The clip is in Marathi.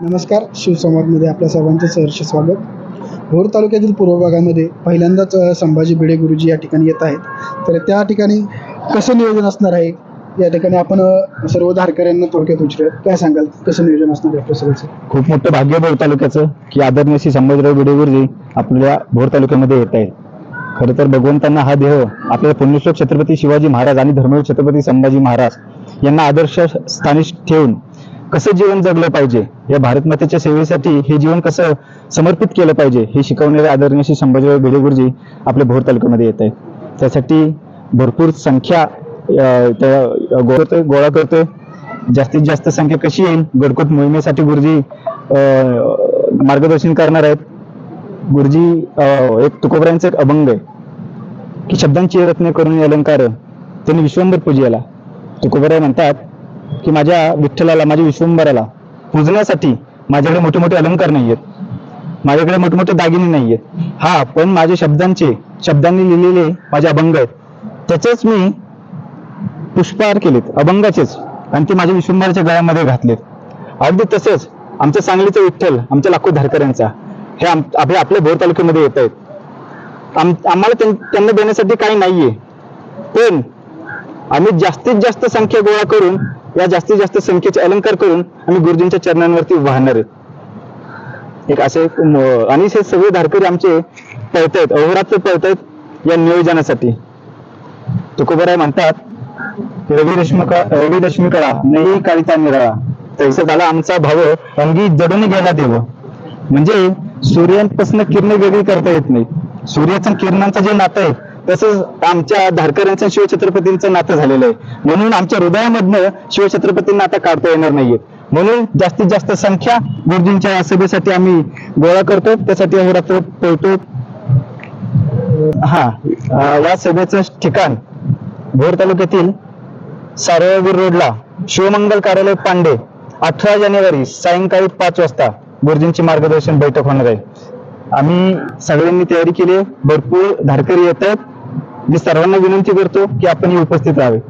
नमस्कार शिवसंवादमध्ये आपल्या सर्वांचे सहर्ष स्वागत. भोर तालुक्यातील पूर्व भागामध्ये पहिल्यांदाच संभाजी भिडे गुरुजी या ठिकाणी येत आहेत. तर त्या ठिकाणी कसं नियोजन असणार आहे? या ठिकाणी आपण सर्व धारकऱ्यांना थोडक्यात विचारूयात. काय सांगाल? कसं नियोजन असणार आहे आपल्या खूप मोठं भाग्य भोर तालुक्याचं की आदरणीय श्री संभाजीराव भिडेगुरुजी आपल्या भोर तालुक्यामध्ये येत आहेत. खरं तर भगवंतांना हा देह आपल्या पुण्यश्लोक छत्रपती शिवाजी महाराज आणि धर्मवीर छत्रपती संभाजी महाराज यांना आदर्श स्थानी ठेवून कसं जीवन जगलं पाहिजे? या भारत मातेच्या सेवेसाठी हे जीवन कसं समर्पित केलं पाहिजे? हे शिकवणारे आदरणीय श्री संभाजीराव भिडेगुरुजी आपल्या भोर तालुक्यामध्ये येत आहेत. त्यासाठी भरपूर संख्या त्या गोळा करतोय गोळा करतोय. जास्तीत जास्त संख्या कशी येईल? गडकोट मोहिमेसाठी गुरुजी अं, मार्गदर्शन करणार आहेत. गुरुजी अं, एक तुकोबऱ्यांचा एक अभंग आहे. की शब्दांची रत्न करून अलंकार त्यांनी विश्वंभर पूजेला. तुकोबऱ्या म्हणतात की माझ्या विठ्ठलाला माझ्या विश्वंभराला पूजण्यासाठी माझ्याकडे मोठे मोठे अलंकार नाही आहेत माझ्याकडे मोठे मोठे दागिने नाही आहेत हा पण माझे शब्दांचे शब्दांनी लिहिलेले माझे अभंग आहेत. त्याचेच मी पुष्पहार केलेत अभंगाचेच आणि ते माझ्या विश्वंभराच्या गळ्यामध्ये घातलेत. अगदी तसेच आमच्या सांगलीचं विठ्ठल आमच्या लाखो धारकऱ्यांचा हे आम- आपल्या आपल्या भोर तालुक्यामध्ये येत आहेत. आम- आम्हाला त्यांना देण्यासाठी काही नाहीये. पण आम्ही जास्तीत जास्त संख्या गोळा करून या जास्तीत जास्त संख्येचे अलंकार करून आम्ही गुरुजींच्या चरणांवरती वाहणार आहेत. एक असे आणि हे सगळे धारकरी आमचे पळतायत अहोरात्र पळतायत या नियोजनासाठी. तुकोबराय म्हणतात रवी रश्मिका रवी रश्मिकळा नाही काळीचा निराळा. तैसे झाला आमचा भाव अंगी जडून गेला देव. म्हणजे सूर्यापासून किरण वेगळी करता येत नाही सूर्याचं किरणांचं जे नातं आहे तसंच आमच्या धारकऱ्यांचं शिवछत्रपतींचं नातं झालेलं आहे. म्हणून आमच्या हृदयामधनं शिवछत्रपतींना आता काढता येणार नाहीये म्हणून जास्तीत जास्त संख्या गुरुजींच्या या सभेसाठी आम्ही गोळा करतो. त्यासाठी अहोरात्र पळतो हा या सभेचं ठिकाण भोर तालुक्यातील सारळवीर रोडला शिवमंगल कार्यालय पांडे अठरा जानेवारी सायंकाळी पाच वाजता गुरुजींची मार्गदर्शन बैठक होणार आहे. आम्ही सगळ्यांनी तयारी केली भरपूर धारकरी येतात. मी सर्वांना विनंती करतो की आपण उपस्थित राहावे.